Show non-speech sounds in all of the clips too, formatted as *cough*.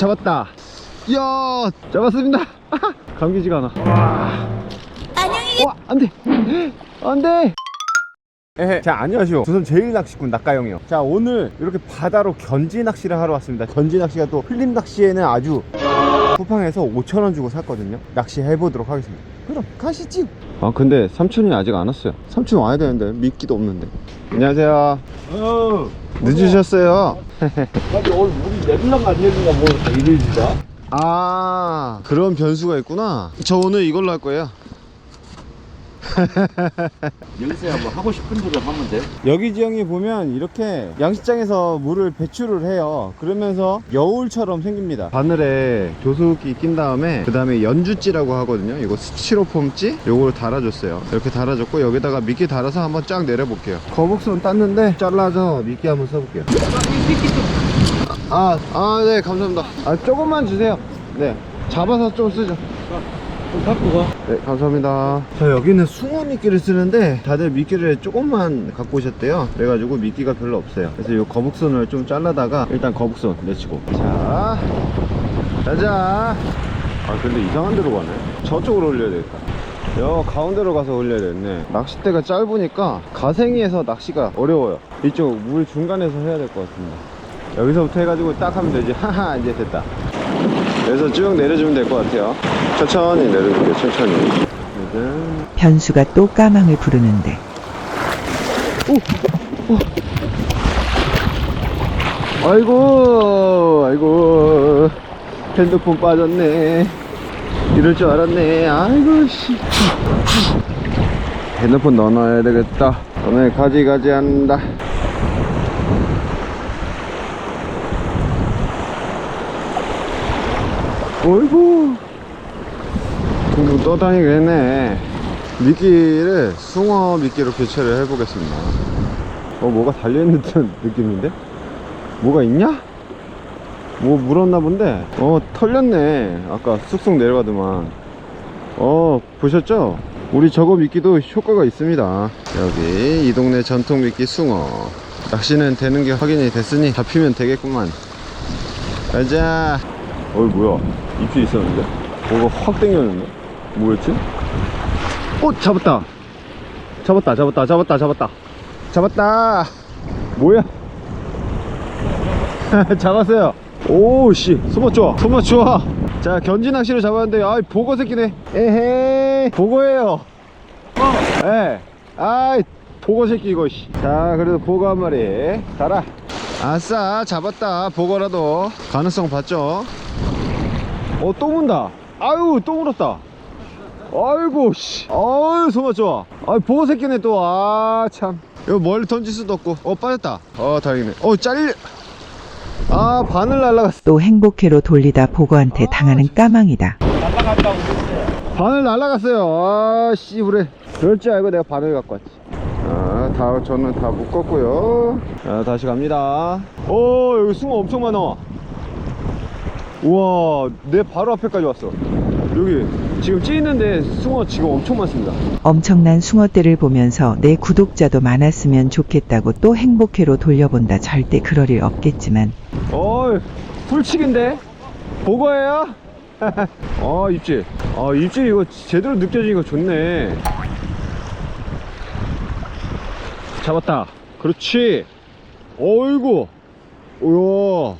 잡았다 이야 잡았습니다 *laughs* 감기지가 않아 와 안녕히 와, 안 돼. 안 돼. 에헤. 자, 안녕하세요. 조선 제일 낚시꾼 낙가영이요. 자, 오늘 이렇게 바다로 견지 낚시를 하러 왔습니다. 견지 낚시가 또 필름 낚시에는 아주 쿠팡에서 5,000원 주고 샀거든요. 낚시 해보도록 하겠습니다. 그럼 가시지. 아, 근데 삼촌이 아직 안 왔어요. 삼촌 와야 되는데 미끼도 없는데. 안녕하세요. 어. 늦으셨어요. 근데 오늘 물이 내릴랑가 안 내릴랑가 뭐 이래지다. 아, 그런 변수가 있구나. 저 오늘 이걸로 할 거예요. *laughs* 여기서 뭐 하고 싶은 대로 하면 돼. 여기 지형이 보면 이렇게 양식장에서 물을 배출을 해요 그러면서 여울처럼 생깁니다 바늘에 조수기 낀 다음에 그 다음에 연주찌라고 하거든요 이거 스티로폼찌 요걸 달아줬어요 이렇게 달아줬고 여기다가 미끼 달아서 한번 쫙 내려볼게요 거북선 땄는데 잘라서 미끼 한번 써볼게요 아, 아, 네, 감사합니다. 아, 조금만 주세요. 네. 잡아서 좀 쓰죠. 좀 갖고 가. 네, 감사합니다. 자, 여기는 숭어 미끼를 쓰는데 다들 미끼를 조금만 갖고 오셨대요. 그래가지고 미끼가 별로 없어요. 그래서 이 거북선을 좀 잘라다가 일단 거북선 내치고. 자, 가자. 아, 근데 이상한 데로 가네. 저쪽으로 올려야 되겠다. 여 가운데로 가서 올려야 되겠네. 낚싯대가 짧으니까 가생이에서 낚시가 어려워요. 이쪽 물 중간에서 해야 될 것 같습니다. 여기서부터 해가지고 딱 하면 되지. *laughs* 하하, 이제 됐다. 그래서 쭉 내려주면 될 것 같아요. 천천히 내려줄게요, 천천히. 변수가 또 까망을 부르는데 아이고, 아이고. 핸드폰 빠졌네. 이럴 줄 알았네. 아이고, 씨. 핸드폰 넣어놔야 되겠다. 오늘 가지가지 한다. 어이구. 둥둥 떠다니겠네. 미끼를 숭어 미끼로 교체를 해보겠습니다. 어, 뭐가 달려있는 듯한 느낌인데? 뭐가 있냐? 뭐 물었나 본데? 어, 털렸네. 아까 쑥쑥 내려가더만. 어, 보셨죠? 우리 저거 미끼도 효과가 있습니다. 여기 이 동네 전통 미끼 숭어. 낚시는 되는 게 확인이 됐으니 잡히면 되겠구만. 가자. 어이, 뭐야. 입질 있었는데? 뭐가 확 땡겼는데? 뭐였지? 어, 잡았다. 잡았다, 잡았다, 잡았다, 잡았다. 잡았다. 뭐야? *laughs* 잡았어요. 오, 씨. 소맛 좋아. 소맛 좋아. 자, 견지 낚시를 잡았는데, 아이, 보고 새끼네. 에헤이. 보고예요. 예. 아이, 보고 새끼, 이거, 씨. 자, 그래도 보고 한 마리. 가라. 아싸, 잡았다. 보고라도. 가능성 봤죠? 어, 또 문다. 아유, 또 물었다. 아이고, 씨. 아유, 소맛 좋아. 아이, 보고 새끼네, 또. 아, 참. 이거 멀리 던질 수도 없고. 어, 빠졌다. 어, 다행이네. 어, 잘려. 아, 바늘 날라갔어. 또 행복회로 돌리다 보고한테 당하는 까망이다. 날라갔다고 그랬어요. 바늘 날라갔어요. 아, 씨부래. 그럴 줄 알고 내가 바늘 갖고 왔지. 아, 다, 저는 다 묶었고요. 자, 다시 갑니다. 오, 여기 숭어 엄청 많아. 우와, 내 바로 앞에까지 왔어. 여기 지금 찌있는데 숭어 지금 엄청 많습니다. 엄청난 숭어떼를 보면서 내 구독자도 많았으면 좋겠다고 또 행복회로 돌려본다. 절대 그럴 일 없겠지만 어이, 풀치기인데? 보고예요? *laughs* 아, 입질. 아, 입질 이거 제대로 느껴지니까 좋네. 잡았다. 그렇지. 어이구. 우와.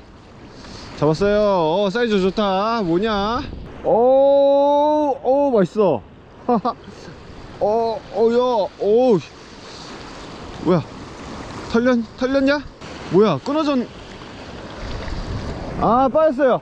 잡았어요. 어, 사이즈 좋다. 뭐냐? 오, 오, 맛있어. *laughs* 어, 어, 야, 오. 뭐야? 털렸, 털렸냐? 뭐야? 끊어졌, 아 빠졌어요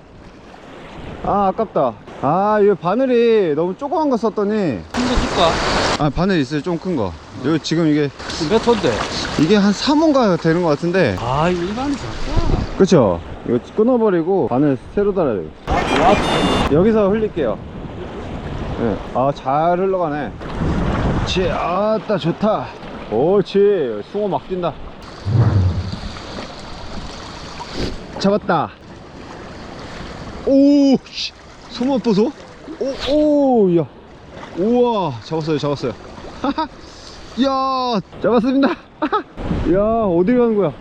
아 아깝다 아 이거 바늘이 너무 조그만 거 썼더니 큰 거 줄까? 아 바늘 있어요 좀 큰거 여기 지금 이게 몇 톤데? 이게 한 3원가 되는 것 같은데 아, 이거 일반이 작다. 그쵸 이거 끊어버리고 바늘 새로 달아야 돼요 와, 여기서 흘릴게요. 네. 아잘 흘러가네. 치 아따 좋다. 옳지. 숭어 막 뛴다. 잡았다. 오 씨. 소만 보소? 오오야. 우와 잡았어요 잡았어요. 야 잡았습니다. 야 어디 가는 거야?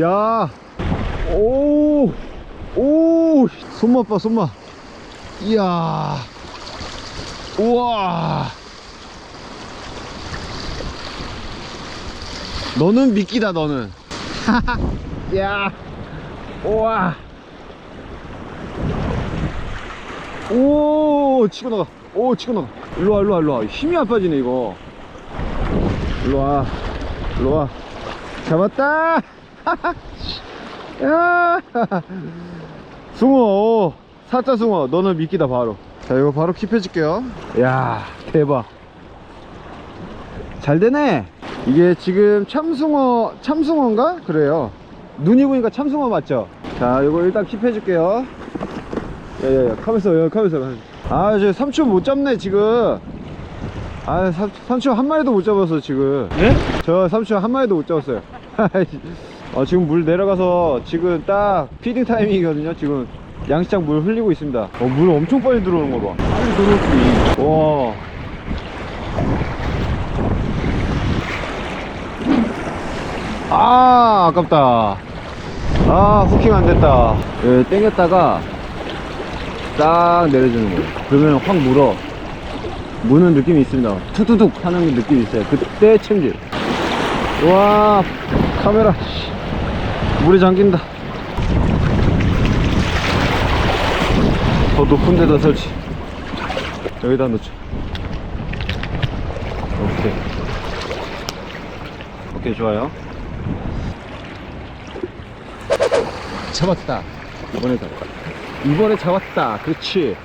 야 오, 오 손맛 봐 손맛 이야 우와. 너는 미끼다 너는. *laughs* 야 우와. 오 치고 나가. 오 치고 나가. 일로와 일로와 일로와. 힘이 안 빠지네 이거. 일로와 일로와. 잡았다 *laughs* 야! *laughs* 숭어 오, 사자 숭어 너는 미끼다 바로. 자 이거 바로 킵해줄게요. 야 대박. 잘 되네. 이게 지금 참숭어 참숭어인가? 그래요. 눈이 보니까 참숭어 맞죠? 자 이거 일단 킵해줄게요. 야야야 카면서 야 카면서 아저 삼촌 못 잡네 지금. 아 삼, 삼촌 한 마리도 못 잡았어 지금. 예? 저 삼촌 한 마리도 못 잡았어요 *laughs* 어, 지금 물 내려가서 지금 딱 피딩 타이밍이거든요 지금 양식장 물 흘리고 있습니다 어, 물 엄청 빨리 들어오는 거봐 빨리 들어오지 와 아, 아깝다. 아, 후킹 안 됐다. 예, 땡겼다가 딱 내려주는 거예요. 그러면 확 물어. 무는 느낌이 있습니다. 툭툭툭 하는 느낌이 있어요. 그때 챔질. 와, 카메라. 씨. 물에 잠긴다. 더 높은 데다 설치. 여기다 놓자. 오케이. 오케이, 좋아요. 잡았다. 이번에 잡았다. 이번에 잡았다. 그렇지.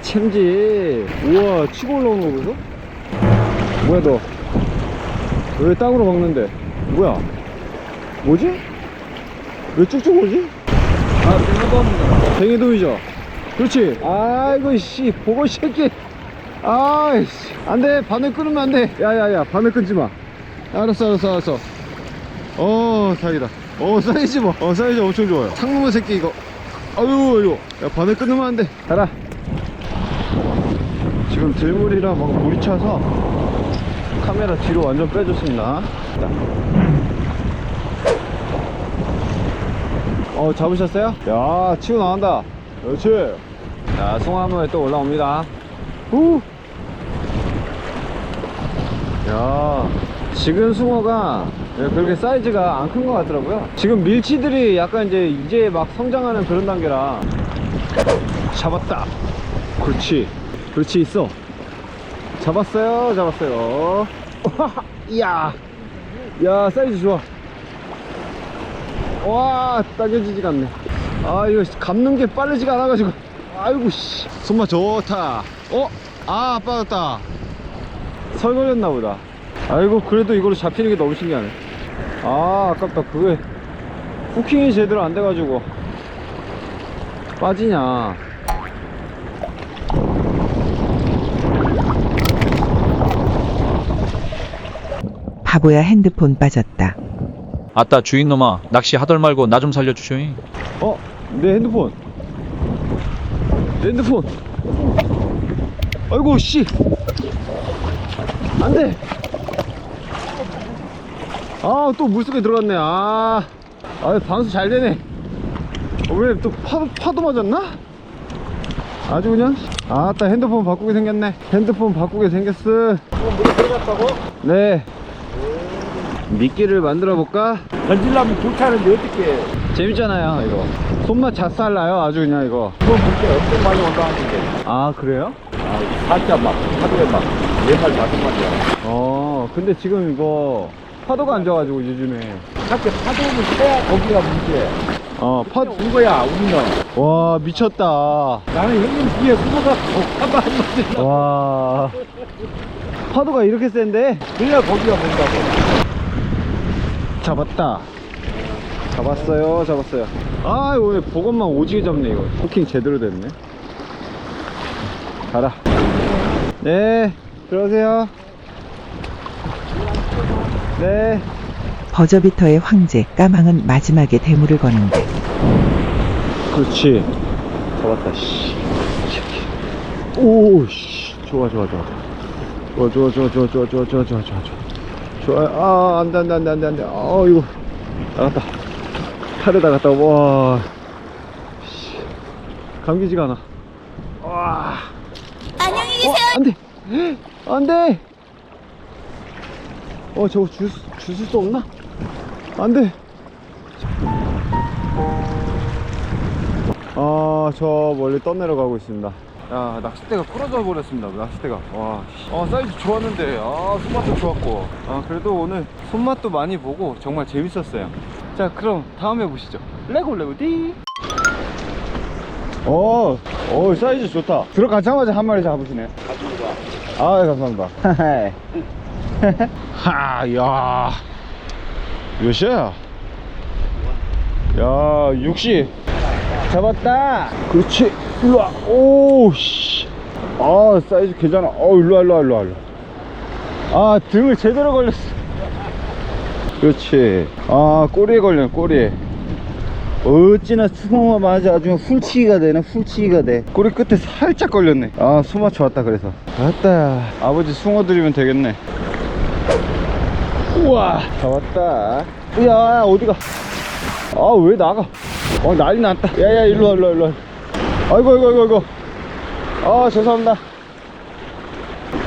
챔지. 우와, 치고 올라오는 거 보소? 뭐야, 너? 왜 땅으로 박는데? 뭐야? 뭐지? 왜 쭉쭉 오지? 아, 생각합니다. 뱅에돔이죠? 그렇지. 아이고, 씨. 보고 이 새끼. 아이씨. 안 돼. 바늘 끊으면 안 돼. 야, 야, 야. 바늘 끊지 마. 알았어, 알았어, 알았어. 어, 다행이다. 어, 사이즈 봐. 어, 사이즈 엄청 좋아요. 상놈의 새끼, 이거. 아유, 이거. 야, 바늘 끊으면 안 돼. 가라. 지금 들물이라 막 물이 차서 카메라 뒤로 완전 빼줬습니다. 자. 어, 잡으셨어요? 야, 치고 나간다. 그렇지. 자, 송화물에 또 올라옵니다. 후! 야, 지금 숭어가 예, 그렇게 사이즈가 안 큰 것 같더라고요. 지금 밀치들이 약간 이제 이제 막 성장하는 그런 단계라 잡았다. 그렇지. 그렇지 있어. 잡았어요. 잡았어요. *laughs* 이야. 야, 사이즈 좋아. 와, 따개지지가 않네. 아, 이거 감는 게 빠르지가 않아가지고. 아이고, 씨. 손맛 좋다. 어? 아, 빠졌다. 설 걸렸나 보다. 아이고, 그래도 이걸로 잡히는 게 너무 신기하네. 아, 아깝다. 그게 후킹이 제대로 안 돼가지고. 빠지냐. 바보야 핸드폰 빠졌다. 아따 주인놈아 낚시 하덜 말고 나 좀 살려주쇼잉 어? 내 핸드폰. 내 핸드폰. 아이고, 씨. 안 돼. 아, 또 물속에 들어갔네. 아. 아, 방수 잘 되네. 어, 왜또 파도, 파도 맞았나? 아주 그냥. 아따, 핸드폰 바꾸게 생겼네. 핸드폰 바꾸게 생겼어. 물에 들어갔다고? 네. 미끼를 만들어 볼까? 던질라면 좋다는데 어떻게 재밌잖아요, 이거. 손맛 잣살 나요, 아주 그냥 이거. 그거 볼게 엄청 많이 올라왔는데 아, 그래요? 아, 살짝 막 하루에 막 네말 다섯 마리야 어, 근데 지금 이거 파도가 안 좋아가지고 요즘에. 살짝 파도를 쳐야 거기가 문제 어, 파, 준 거야 우리는 와, 미쳤다. 나는 형님 뒤에 파도 한 마리 와. 파도가 이렇게 센데? 그래야 거기가 뭔가고 잡았다. 잡았어요, 잡았어요. 아, 오늘 보건만 오지게 잡네, 이거. 쿠킹 제대로 됐네. 가라. 네, 들어오세요. 네. 버저비터의 황제 까망은 마지막에 대물을 거는데 그렇지. 잡았다, 씨. 새끼. 오, 씨. 좋아, 좋아, 좋아. 좋아, 좋아, 좋아, 좋아, 좋아, 좋아, 좋아, 좋아, 좋아. 좋아, 아, 안 돼, 안 돼, 안 돼, 안 돼, 안 돼. 아, 이거. 나갔다. 팔에 나갔다. 와. 감기지가 않아. 와. 안녕히 계세요. 안 돼. 안 돼. 어, 저거 주, 주실 수 없나? 안 돼. 아, 저 멀리 떠내려가고 있습니다. 야, 낚싯대가 부러져 버렸습니다. 낚싯대가. 와, 씨. 아, 사이즈 좋았는데, 아, 손맛도 좋았고. 아, 그래도 오늘 손맛도 많이 보고 정말 재밌었어요. 자, 그럼 다음에 보시죠. 레고 레고 디. 어, 어, 사이즈 좋다. 들어가자마자 한 마리 잡으시네. 아, 감사합니다. *laughs* 하, 야. 몇이야? 야, 60. 잡았다. 그렇지. 일로 와. 오, 씨. 아, 사이즈 괜찮아. 어, 일로 와, 일로 와, 일로 와. 일로 와. 아, 등을 제대로 걸렸어. 그렇지. 아, 꼬리에 걸려, 꼬리에. 어찌나 맞아 아주 훌치기가 되네 훌치기가 돼 꼬리 끝에 살짝 걸렸네 아 수마 좋았다 그래서 왔다 아버지 숭어 드리면 되겠네 우와 잡았다 야 어디가 아 왜 나가 어 난리 났다. 야야 일로와 일로와 일로와. 아이고 아이고 아이고 아이고. 아 죄송합니다.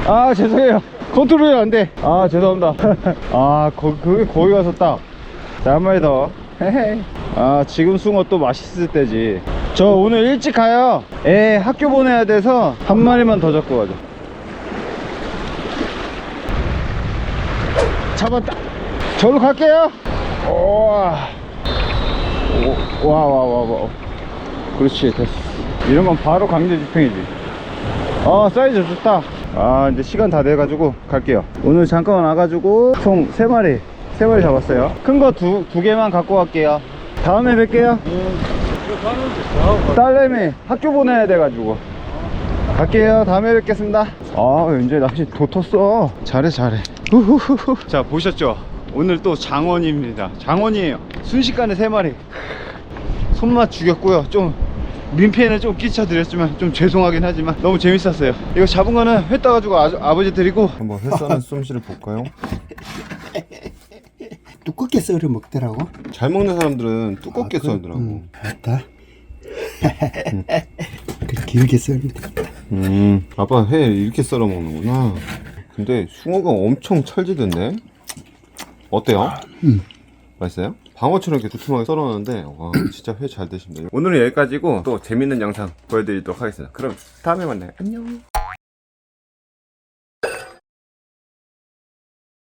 아 죄송해요. 컨트롤이 안돼. 아 죄송합니다. *laughs* 아 거, 그게 거기 가서 딱자 한 마리 더. 헤헤. 아 지금 숭어 또 맛있을 때지. 저 오늘 일찍 가요. 애 학교 보내야 돼서 한 마리만 더 잡고 가자 잡았다. 저로 갈게요. 우 와 와와와와. 그렇지 됐어. 이런 건 바로 강제 집행이지. 아 사이즈 좋다. 아 이제 시간 다 돼가지고 갈게요. 오늘 잠깐 와가지고 총 3마리 3마리 잡았어요. 큰 거 두 두 개만 갖고 갈게요. 다음에 뵐게요. 딸내미 학교 보내야 돼가지고. 갈게요. 다음에 뵙겠습니다. 아 이제 낚시 도텄어. 잘해 잘해. 후후후후. 자 보셨죠 오늘 또 장원입니다. 장원이에요 순식간에 3마리. 손맛 죽였고요. 좀 민폐는 좀 끼쳐드렸지만 좀 죄송하긴 하지만 너무 재밌었어요. 이거 잡은 거는 회 따가지고 아, 아버지 드리고. 한번 회 써는 솜씨를 볼까요? *laughs* 두껍게 썰어 먹더라고. 잘 먹는 사람들은 두껍게 아, 그- 썰더라고. 응, 맞다. 그 길게 썰는데. 음 아빠 회 이렇게 썰어 먹는구나. 근데 숭어가 엄청 찰지던데 어때요? 음. 맛있어요? 방어처럼 이렇게 두툼하게 썰어놨는데 와 진짜 회 잘 드십니다 오늘은 여기까지고 또 재밌는 영상 보여드리도록 하겠습니다 그럼 다음에 만나요 안녕